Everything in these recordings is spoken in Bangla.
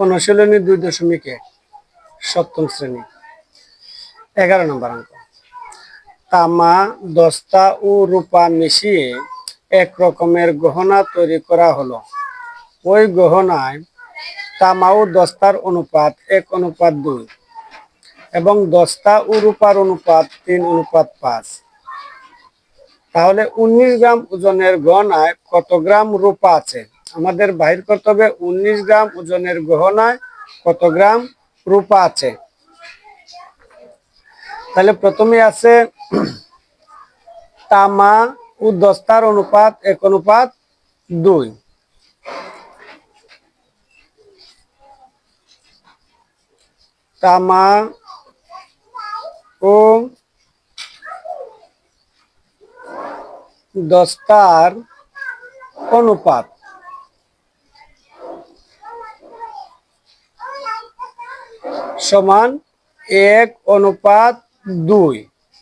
অনুশীলনী দুই দশমিক এক, সপ্তম শ্রেণি। এগারো নম্বর অঙ্ক। তামা, দস্তা ও রূপা মিশিয়ে এক রকমের গহনা তৈরি করা হলো। ওই গহনায় তামা ও দস্তার অনুপাত এক, অনুপাত দুই এবং দস্তা ও রূপার অনুপাত তিন, অনুপাত পাঁচ। তাহলে উনিশ গ্রাম ওজনের গহনায় কত গ্রাম রূপা আছে? আমাদের বাহির করতে হবে উনিশ গ্রাম ওজনের গহনায় কত গ্রাম রূপা আছে। তাহলে প্রথমে আছে তামা ও দস্তার অনুপাত, এক অনুপাত, দুই। তামা ও দস্তার অনুপাত। সমান এক অনুপাত দুই।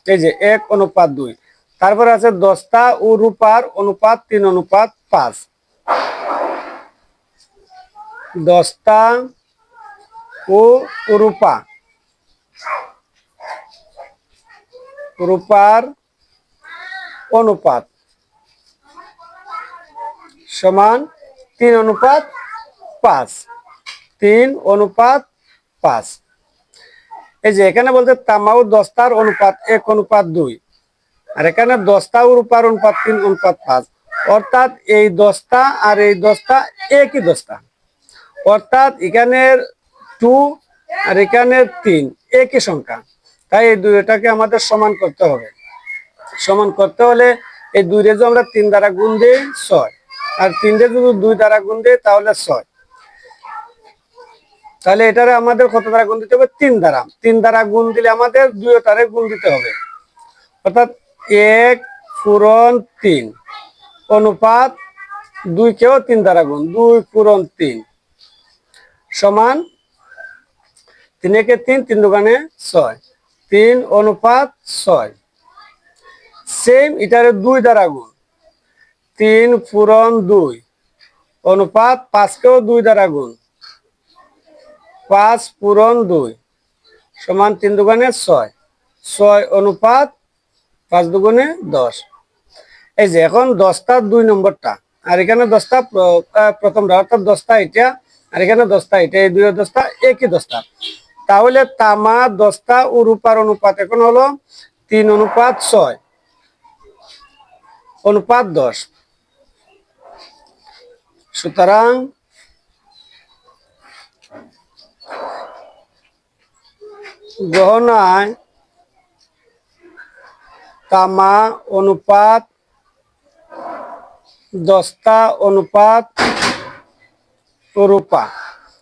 এই যে এক অনুপাত দুই। তারপর আছে দস্তা ও রূপার অনুপাত তিন অনুপাত পাঁচ। দস্তা ও রূপা। রূপার অনুপাত সমান তিন অনুপাত পাঁচ। তিন অনুপাত পাঁচ। এই যে এখানে বলতে তামাউ দস্তার অনুপাত এক, অনুপাত দুই। আর এখানে দস্তা ও রূপার অনুপাত তিন, অনুপাত পাঁচ। অর্থাৎ এই দস্তা আর এই দস্তা একই দস্তা। অর্থাৎ এখানের টু আর এখানের তিন একই সংখ্যা। তাই এই দুইটাকে আমাদের সমান করতে হবে। সমান করতে হলে এই দুই রেজু আমরা তিন দ্বারা গুণ দিই, ছয়। আর তিন রে যদি দুই দ্বারা গুণ দিই, তাহলে ছয়। তাহলে এটারে আমাদের কত দ্বারা গুণ দিতে হবে? তিন দ্বারা। তিন দ্বারা গুণ দিলে আমাদের দুইটারে গুণ দিতে হবে। অর্থাৎ এক পূরণ তিন। অনুপাত দুই কেও তিন দ্বারা গুণ। দুই পূরণ তিন। সমান তিন একে তিন তিন দোকানে ছয়। তিন অনুপাত ছয়। সেম এটারে দুই দ্বারা গুণ। তিন পূরণ দুই। অনুপাত পাঁচকেও দুই দ্বারা গুণ। পাঁচ পূরণ দুই সমান তিন দুগুণে ছয়। ছয় অনুপাত পাঁচ দুগুণে দশ। এই যে এখন দশটা দুই নম্বরটা আর এখানে দশটা প্র- আহ, প্রথমটা অর্থাৎ দশটা এটা আর এখানে দশটা এটা এই দুই দশটা একই দশটা। তাহলে তামা দশটা ও রূপার অনুপাত এখন হলো তিন অনুপাত ছয় অনুপাত দশ। সুতরাং গহনায় তামা অনুপাত, দস্তা অনুপাত রূপা।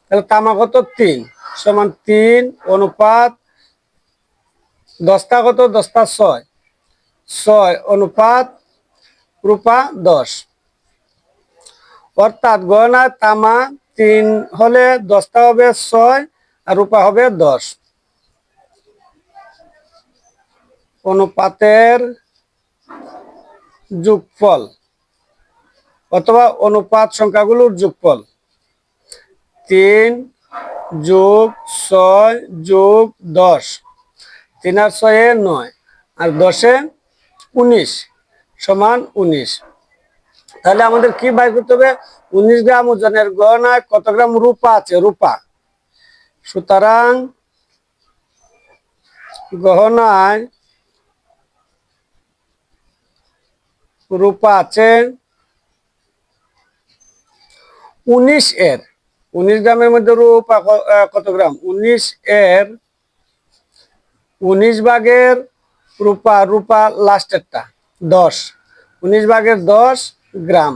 তাহলে তামা কত? তিন। সমান তিন অনুপাত, দস্তা কত? দস্তা ছয়। ছয় অনুপাত, রূপা দশ। অর্থাৎ গহনায় তামা তিন হলে দশটা হবে ছয় আর রূপা হবে দশ। অনুপাতের যোগফল অথবা অনুপাত সংখ্যাগুলোর যোগফল। তিন যোগ ছয় যোগ দশ। তিন আর ছয়ে নয়, আর দশে উনিশ সমান উনিশ। তাহলে আমাদের কি বাইর করতে হবে? উনিশ গ্রাম ওজনের গহনায় কত গ্রাম রূপা আছে? রূপা। সুতরাং গহনায় রূপা আছে উনিশ এর, উনিশ গ্রামের মধ্যে রূপা কত গ্রাম? উনিশ এর, উনিশ ভাগের রূপা রূপা লাস্টেরটা দশ। উনিশ ভাগের দশ গ্রাম।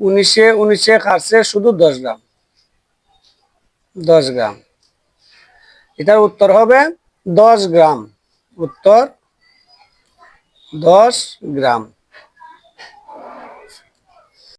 উনিশে উনিশে খাচ্ছে শুধু দশ গ্রাম। দশ গ্রাম। এটার উত্তর হবে দশ গ্রাম। উত্তর দশ গ্রাম।